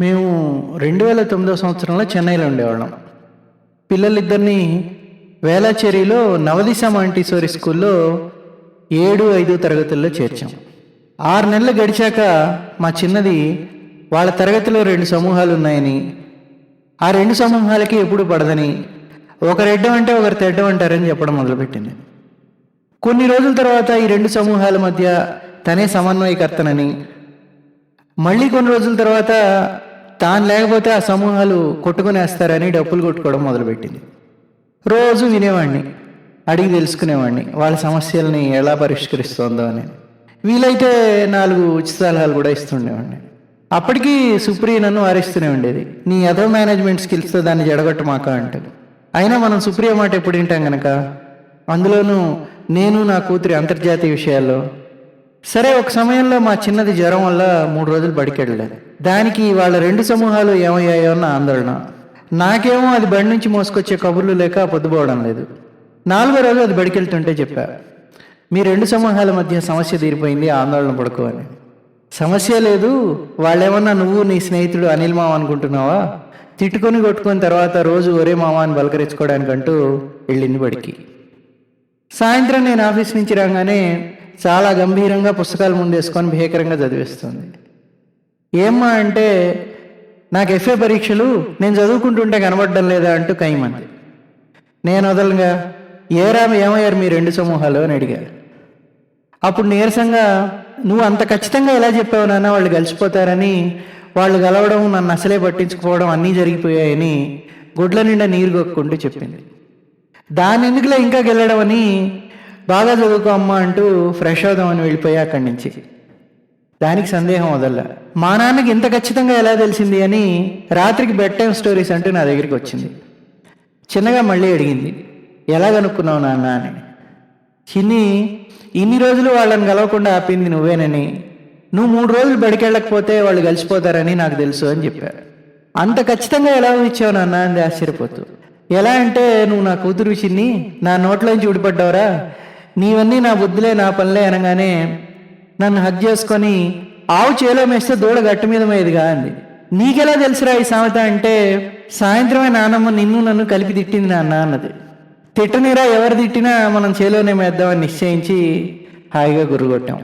మేము రెండు వేల తొమ్మిదో సంవత్సరంలో చెన్నైలో ఉండేవాళ్ళం. పిల్లలిద్దరిని వేలాచేరిలో నవదిశ మాంటిసోరి స్కూల్లో ఏడు ఐదు తరగతుల్లో చేర్చాం. ఆరు నెలలు గడిచాక మా చిన్నది వాళ్ళ తరగతిలో రెండు సమూహాలు ఉన్నాయని ఆ రెండు సమూహాలకి ఎప్పుడు పడదని ఒకరు ఎడ్డం అంటే ఒకరు తెడ్డం అంటారని చెప్పడం మొదలుపెట్టింది. కొన్ని రోజుల తర్వాత ఈ రెండు సమూహాల మధ్య తనే సమన్వయకర్తనని మళ్ళీ కొన్ని రోజుల తర్వాత తాను లేకపోతే ఆ సమూహాలు కొట్టుకునేస్తారని డప్పులు కొట్టుకోవడం మొదలుపెట్టింది. రోజు వినేవాడిని అడిగి తెలుసుకునేవాడిని వాళ్ళ సమస్యల్ని ఎలా పరిష్కరిస్తోందో అని. వీలైతే నాలుగు ఉచిత సలహాలు కూడా ఇస్తుండేవాడిని అప్పటికీ సుప్రియ నన్ను వారిస్తూనే ఉండేది. నీ అదో మేనేజ్మెంట్ స్కిల్స్తో దాన్ని జడగొట్టమాక అంటే అయినా మనం సుప్రియ మాట ఎప్పుడు వింటాం కనుక అందులోనూ నేను నా కూతురి అంతర్జాతీయ విషయాల్లో సరే ఒక సమయంలో మా చిన్నది జ్వరం వల్ల మూడు రోజులు బడికెళ్ళలేదు దానికి వాళ్ళ రెండు సమూహాలు ఏమయ్యాయో అన్న ఆందోళన. నాకేమో అది బడి నుంచి మోసుకొచ్చే కబుర్లు లేక పొద్దుపోవడం లేదు. నాలుగో రోజు అది బడికెళ్తుంటే చెప్పా మీ రెండు సమూహాల మధ్య సమస్య తీరిపోయింది ఆందోళన పడుకో అని. సమస్య లేదు వాళ్ళేమన్నా నువ్వు నీ స్నేహితుడు అనిల్ మామ అనుకుంటున్నావా? తిట్టుకొని కొట్టుకున్న తర్వాత రోజు ఒరే మామ అని బలకరించుకోవడానికంటూ వెళ్ళింది బడికి. సాయంత్రం నేను ఆఫీస్ నుంచి రాగానే చాలా గంభీరంగా పుస్తకాలు ముందేసుకొని భీకరంగా చదివేస్తుంది. ఏమ్మా అంటే నాకు ఎఫ్ఏ పరీక్షలు నేను చదువుకుంటుంటే కనబడడం లేదా అంటూ కైమంది. నేను వదలంగా ఏరా ఏమయ్యారు మీ రెండు సమూహాలు? అని అడిగారు. అప్పుడు నీరసంగా నువ్వు అంత ఖచ్చితంగా ఎలా చెప్పావు నాన్న? వాళ్ళు కలిసిపోతారని వాళ్ళు గలవడం నన్ను అసలే పట్టించుకోవడం అన్నీ జరిగిపోయాయని గుడ్ల నిండా నీరు గొక్కుంటూ చెప్పింది. దాని ఎందుకులే ఇంకా గెలడం అని బాగా చదువుకో అమ్మ అంటూ ఫ్రెష్ అవుదామని వెళ్ళిపోయా అక్కడి నుంచి. దానికి సందేహం వదల్ల మా నాన్నకి ఇంత ఖచ్చితంగా ఎలా తెలిసింది అని రాత్రికి బెడ్ టైం స్టోరీస్ అంటూ నా దగ్గరికి వచ్చింది. చిన్నగా మళ్ళీ అడిగింది ఎలా కనుక్కున్నావు నాన్న? అని. చిన్ని ఇన్ని రోజులు వాళ్ళని కలవకుండా ఆపింది నువ్వేనని. నువ్వు మూడు రోజులు బడికెళ్ళకపోతే వాళ్ళు కలిసిపోతారని నాకు తెలుసు అని చెప్పారు అంత ఖచ్చితంగా ఎలా ఇచ్చావు నాన్న? అంది ఆశ్చర్యపోతూ. ఎలా అంటే నువ్వు నా కూతురు చిన్ని నా నోట్లోంచి ఊడిపడ్డావురా. నీవన్నీ నా బుద్ధిలే నా పనులే అనగానే నన్ను హక్ చేసుకొని ఆవు చేలో మేస్తే దూడ గట్టు మీద మేదిగా అంది. నీకెలా తెలుసురా ఈ సామెత అంటే సాయంత్రమే నానమ్మ నిన్ను నన్ను కలిపి తిట్టింది నాన్న అన్నది. తిట్టనిరా ఎవరు తిట్టినా మనం చేలోనే మేద్దామని నిశ్చయించి హాయిగా గుర్రుగొట్టాం